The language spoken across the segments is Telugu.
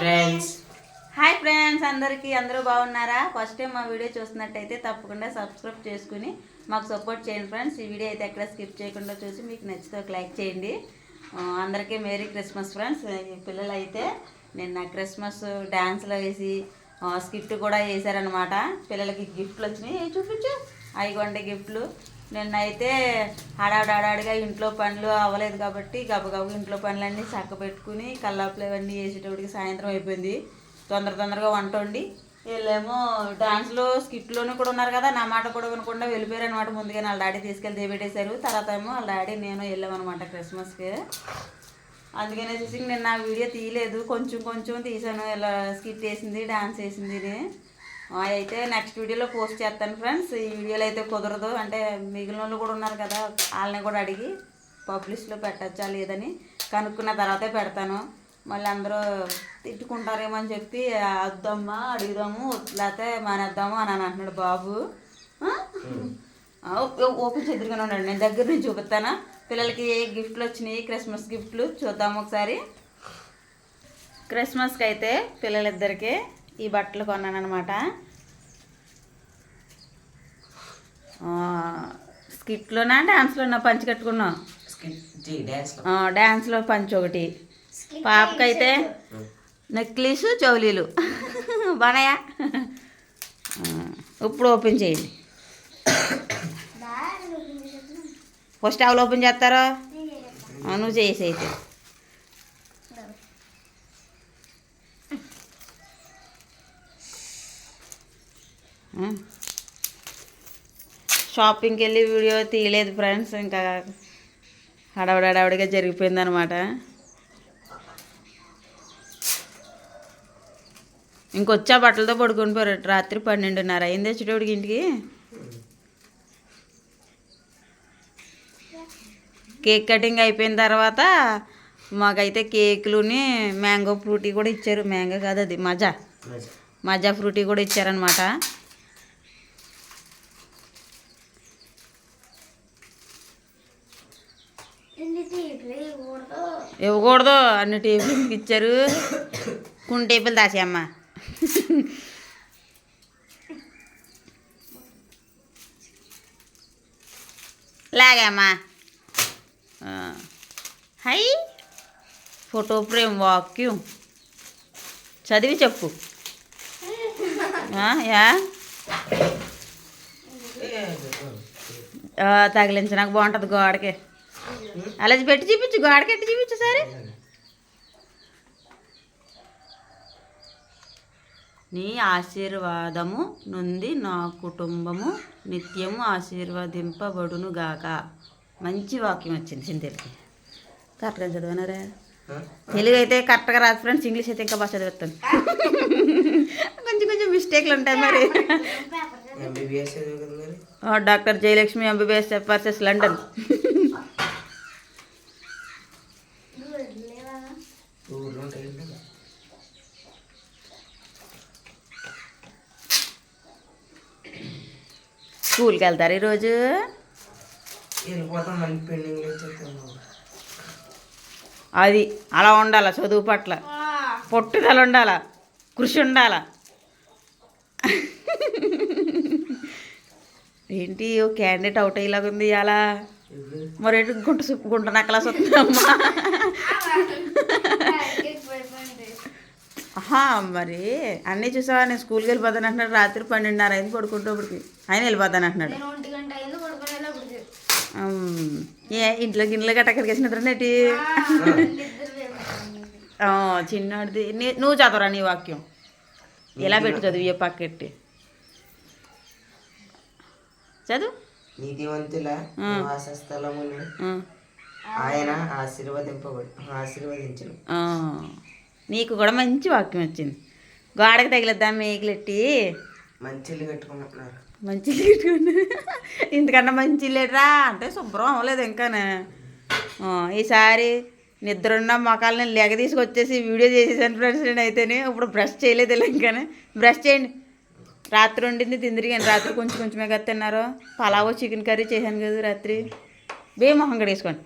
ఫ్రెండ్స్ హాయ్ ఫ్రెండ్స్ అందరికీ అందరూ బాగున్నారా? ఫస్ట్ టైం మా వీడియో చూస్తున్నట్టయితే తప్పకుండా సబ్స్క్రైబ్ చేసుకుని మాకు సపోర్ట్ చేయండి ఫ్రెండ్స్ ఈ వీడియో అయితే ఎక్కడ స్కిప్ చేయకుండా చూసి మీకు నచ్చితే ఒక లైక్ చేయండి. అందరికీ మేరీ క్రిస్మస్ ఫ్రెండ్స్ పిల్లలు అయితే నిన్న క్రిస్మస్ డ్యాన్స్లో వేసి స్కిట్ కూడా వేసారనమాట పిల్లలకి గిఫ్ట్లు వచ్చినాయి. చూపించు. అవి కొండే గిఫ్ట్లు నిన్న అయితే హడావిడి ఇంట్లో పనులు అవ్వలేదు కాబట్టి గబగబు ఇంట్లో పనులన్నీ చక్క పెట్టుకుని కల్లాపులు ఇవన్నీ వేసేటప్పటికి సాయంత్రం అయిపోయింది. తొందర తొందరగా వంట వండి వీళ్ళేమో డాన్స్లో స్కిట్లోనే కూడా ఉన్నారు కదా నా మాట కూడా వినకుండా వెళ్ళిపోయారు అనమాట ముందుగా వాళ్ళ డాడీ తీసుకెళ్ళి దేబెట్టేశారు. తర్వాత ఏమో వాళ్ళ డాడీ నేను వెళ్ళామన్నమాట క్రిస్మస్కి. చూసి నేను నా వీడియో తీయలేదు. కొంచెం కొంచెం తీసాను ఇలా స్కిట్ వేసింది డాన్స్ వేసింది అయితే నెక్స్ట్ వీడియోలో పోస్ట్ చేస్తాను ఫ్రెండ్స్ ఈ వీడియోలో అయితే కుదరదు. అంటే మిగిలిన వాళ్ళు కూడా ఉన్నారు కదా వాళ్ళని కూడా అడిగి పబ్లిష్లో పెట్టచ్చా లేదని కనుక్కున్న తర్వాతే పెడతాను. మళ్ళీ అందరూ తిట్టుకుంటారేమో అని చెప్పి వద్దమ్మా అడుగుదాము లేకపోతే మానేద్దాము అని అని అంటున్నాడు బాబు. ఓపెన్ చెదురుగానే ఉన్నాడు నేను దగ్గర నుంచి చూపిస్తానా. పిల్లలకి ఏ గిఫ్ట్లు వచ్చినాయి? క్రిస్మస్ గిఫ్ట్లు చూద్దాము ఒకసారి. క్రిస్మస్కి అయితే పిల్లలిద్దరికి ఈ బట్టలు కొన్నాను అనమాట స్కిట్లోనా? డాన్స్లోనా? పంచి కట్టుకున్నాం? స్కిట్ డ్యాన్స్ ఆ, డాన్స్లో పంచి ఒకటి. పాపకైతే నెక్లెస్ చౌలీలు బానయా ఇప్పుడు ఓపెన్ చేయండి. ఫస్ట్ ఎవరు ఓపెన్ చేస్తారో? నువ్వు చేసి అయితే. షాపింగ్కి వెళ్ళి వీడియో తీయలేదు ఫ్రెండ్స్. ఇంకా హడావుడి హడావుడిగా జరిగిపోయింది అనమాట ఇంకొచ్చా బట్టలతో పడుకొని పోయారు. రాత్రి పన్నెండున్నర అయింది వచ్చేటోడికి ఇంటికి. కేక్ కటింగ్ అయిపోయిన తర్వాత మాకైతే కేకులుని మ్యాంగో ఫ్రూటీ కూడా ఇచ్చారు. మ్యాంగో కాదు అది మజా. మజా. ఫ్రూటీ కూడా ఇచ్చారనమాట ఇవ్వకూడదు. అన్ని టేబుల్ ఇచ్చారు. కొన్ని టేబుల్ దాసేయమ్మ. లాగమ్మా హై. Photo frame vacuum. చదివి చెప్పు. ఆ, యా. తగిలించినాక తగిలించడానికి బాగుంటుంది గోడకి. అలా పెట్టి చూపించు గోడకి ఎట్టి చూపించు సరే. నీ ఆశీర్వాదము నుండి నా కుటుంబము నిత్యము ఆశీర్వదింపబడును గాక. మంచి వాక్యం వచ్చింది సింధులకి కరెక్ట్గా చదివినారా? తెలుగు అయితే కరెక్ట్గా రాదు ఫ్రెండ్స్ ఇంగ్లీష్ అయితే ఇంకా బాగా చదివిస్తాను. కొంచెం కొంచెం మిస్టేక్లు ఉంటాయి మరి. Doctor Jayalakshmi MBBS versus London ఊర్లో ఉంటాయి కదా. స్కూల్కి వెళ్తారు ఈరోజు? అది అలా ఉండాల చదువు పట్ల? పట్టుదల ఉండాల? కృషి ఉండాల? ఏంటి ఓ క్యాండిడేట్ అవుట్ అయ్యేలాగా ఉంది ఇప్పుడు మరి గుంట గుంట నక్కలాస్ వస్తుందమ్మా మరి అన్నీ చూసావా? నేను స్కూల్కి వెళ్ళిపోతాను అంటున్నాడు. రాత్రి పన్నెండున్నర అయింది పడుకుంటేప్పటికి ఆయన వెళ్ళిపోతాను అంటున్నాడు. ఏ ఇంట్లో గిన్నెలు గట్ట అక్కడికి వేసిన నిద్రనేటి చిన్నోడిది. నీ- నువ్వు చదవరా నీ వాక్యం? ఎలా పెట్టి చదువు ఏ పక్కెట్టి? చదువు. నీతివంతుల ఆ. నివాస స్థలమును ఆ, ఆయన ఆశీర్వదింపబడి ఆశీర్వదించను. ఆ. నీకు కూడా మంచి వాక్యం వచ్చింది. గోడకి తగిలిద్దాం మేకలెట్టి? మంచి ఇల్లు కట్టుకుంటున్నారు మంచి ఇల్లు కట్టుకున్నా ఇంతకన్నా మంచి ఇల్లేట్రా అంటే శుభ్రం అవ్వలేదు ఇంకానే. ఈసారి నిద్ర ఉన్న మొక్కల్ని లెగ తీసుకొచ్చేసి వీడియో చేసేసాను ఫ్రెండ్స్ నేను అయితేనే ఇప్పుడు బ్రష్ చేయలేదు ఇంకానే. బ్రష్ చేయండి. రాత్రి వండింది తిందిరిగాను రాత్రి కొంచెం కొంచెమే కదా తిన్నారు. పలావో చికెన్ కర్రీ చేశాను కదా రాత్రి. బే మొహం కడేసుకోండి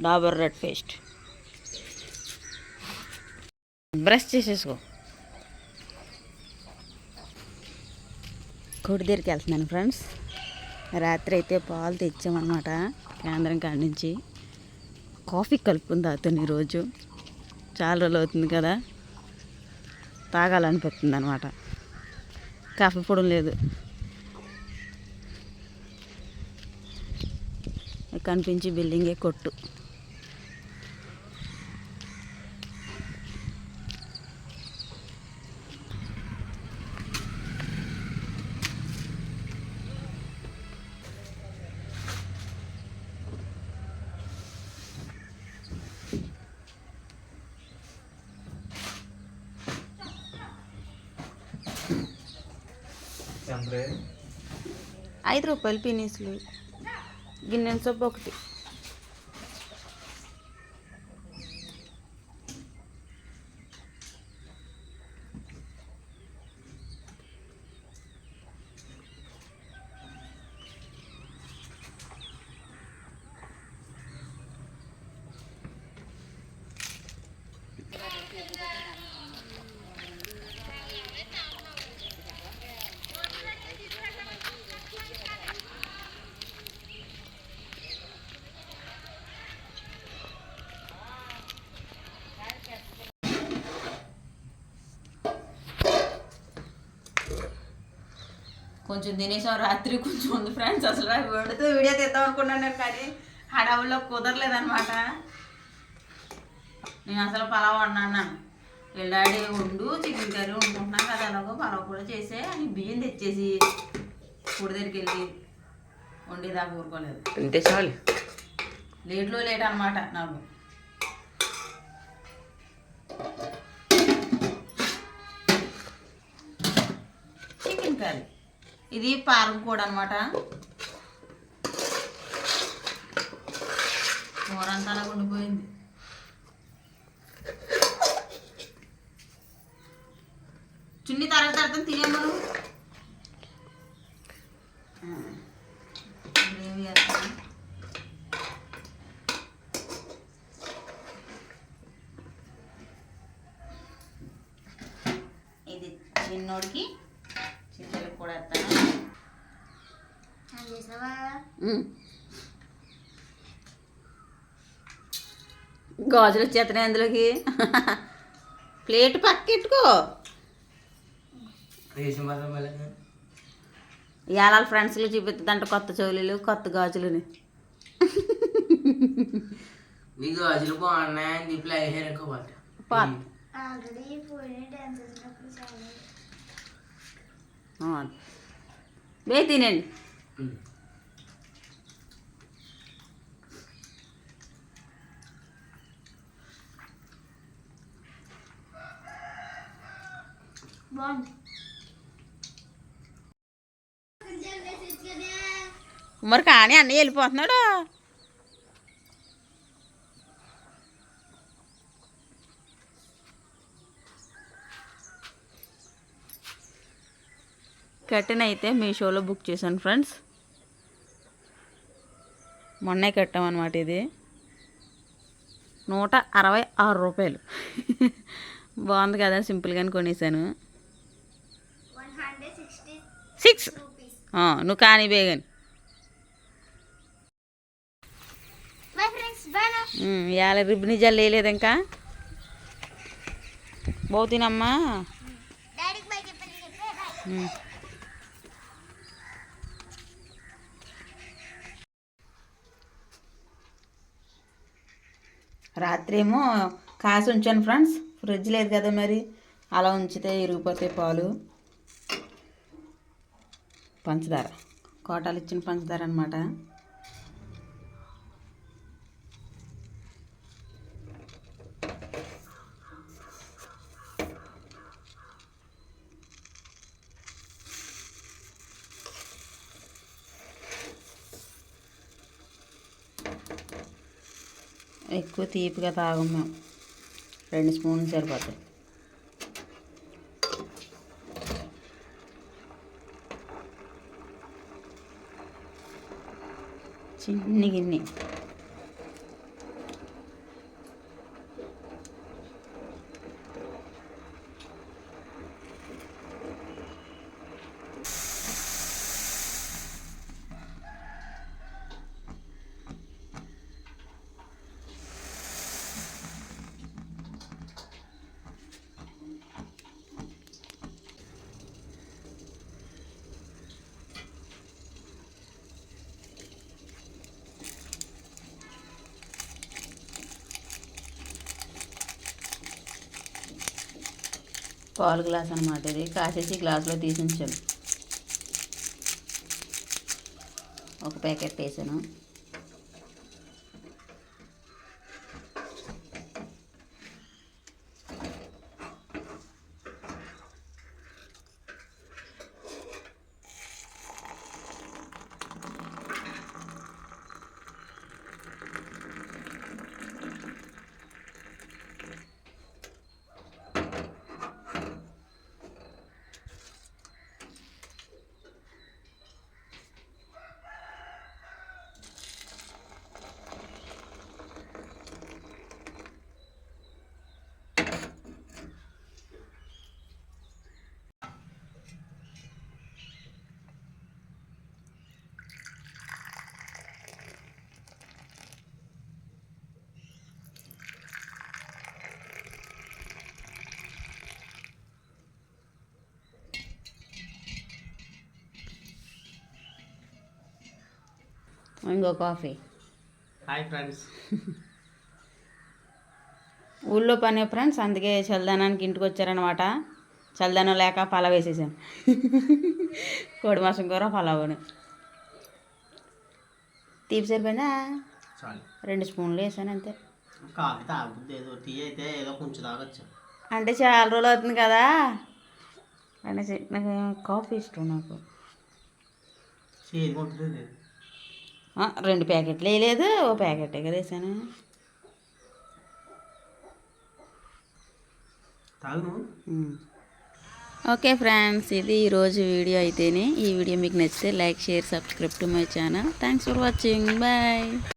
డాబర్ రెడ్ పేస్ట్. బ్రష్ చేసేసుకో. కొడి దగ్గరికి వెళ్తున్నాను ఫ్రెండ్స్. రాత్రి అయితే పాలు తెచ్చామన్నమాట కేంద్రం కాడి నుంచి. కాఫీ కలుపుకుని అతను ఈరోజు. చాలా రోజులు అవుతుంది కదా. తాగాలనిపిస్తుంది అనమాట కాఫీ పొడి లేదు. కనిపించి బిల్డింగే కొట్టు. ఐదు రూపాయలు పినీసులు. గిన్నెల సొప్పు ఒకటి. కొంచెం తినేసాం రాత్రి కొంచెం ఉంది ఫ్రెండ్స్ అసలు వండితే వీడియో తీద్దాం అనుకున్నాను నేను కానీ హడావుల్లో కుదరలేదనమాట నేను అసలు పలావ్ అన్నాను వెళ్ళాడి వండు చికెన్ కర్రీ వండుకుంటున్నాను కదా అలాగో పలావ్ కూడా చేసే అని బియ్యం తెచ్చేసి పొడి దగ్గరికి వెళ్ళి వండేదాకా ఊరుకోలేదు. అంతే చాలు. లేట్లో లేట్ అనమాట నాకు. Chicken curry. ఇది పారం కూడా అనమాట కూర అలా ఉండిపోయింది చున్ని తరగతి అర్థం తినేమ్మను గ్రేవీ వేస్తాను ఇది చిన్నోడికి చిన్నోడికి కూడా వేస్తాను అది చేసావా గాజులు వచ్చేస్తున్నాయి అందులోకి. ప్లేట్ పక్కెట్టుకో. ఇవాళ ఫ్రెండ్స్లో చూపిస్తుందంట కొత్త చోలీలు కొత్త గాజులని. నీకు గాజులు బాగున్నాయని చెప్పి అయ్యారు ఎక్కువ పాట. బాగుంది మరి కానీ అన్నీ వెళ్ళిపోతున్నాడు. కట్టిన అయితే మీషోలో బుక్ చేశాను ఫ్రెండ్స్. మొన్నే కట్టామన్నమాట ఇది. నూట అరవై ఆరు రూపాయలు. బాగుంది కదా సింపుల్గానే కొనేసాను సిక్స్ నువ్వు కానీ బేగని ఇవాళ రిబ్బని జల్లు వేయలేదు ఇంకా. బౌతినమ్మా. రాత్రి ఏమో కాసి ఉంచాను ఫ్రెండ్స్ ఫ్రిడ్జ్ లేదు కదా మరి. అలా ఉంచితే ఇరిగిపోతాయి పాలు. పంచదార. కోటాలు ఇచ్చిన పంచదార అనమాట ఎక్కువ తీపిగా తాగం మేము. రెండు స్పూన్లు సరిపోతాయి. చిన్ని గిన్నె పాలు గ్లాస్ అనమాట ఇది. కాసేసి గ్లాసులో తీసి ఉంచాను. ఒక ప్యాకెట్ వేసాను ఇంకో కాఫీ. Hi friends. ఊళ్ళో పని ఫ్రెండ్స్? అందుకే చల్దానానికి ఇంటికి వచ్చారనమాట చల్దానం లేక పలావ్ వేసేసాను కోడి మాసం కూర పలావుని తీపి సరిపోయిందా? రెండు స్పూన్లు వేసాను అంతే. అంటే చాలా రోజులు అవుతుంది కదా? అనేసి నాకు కాఫీ ఇష్టం నాకు. రెండు ప్యాకెట్లు వేయలేదు ఓ ప్యాకెటే మ్మ్. ఓకే ఫ్రెండ్స్ ఇది ఈరోజు వీడియో అయితేనే. ఈ వీడియో మీకు నచ్చితే like share subscribe to my channel. Thanks for watching bye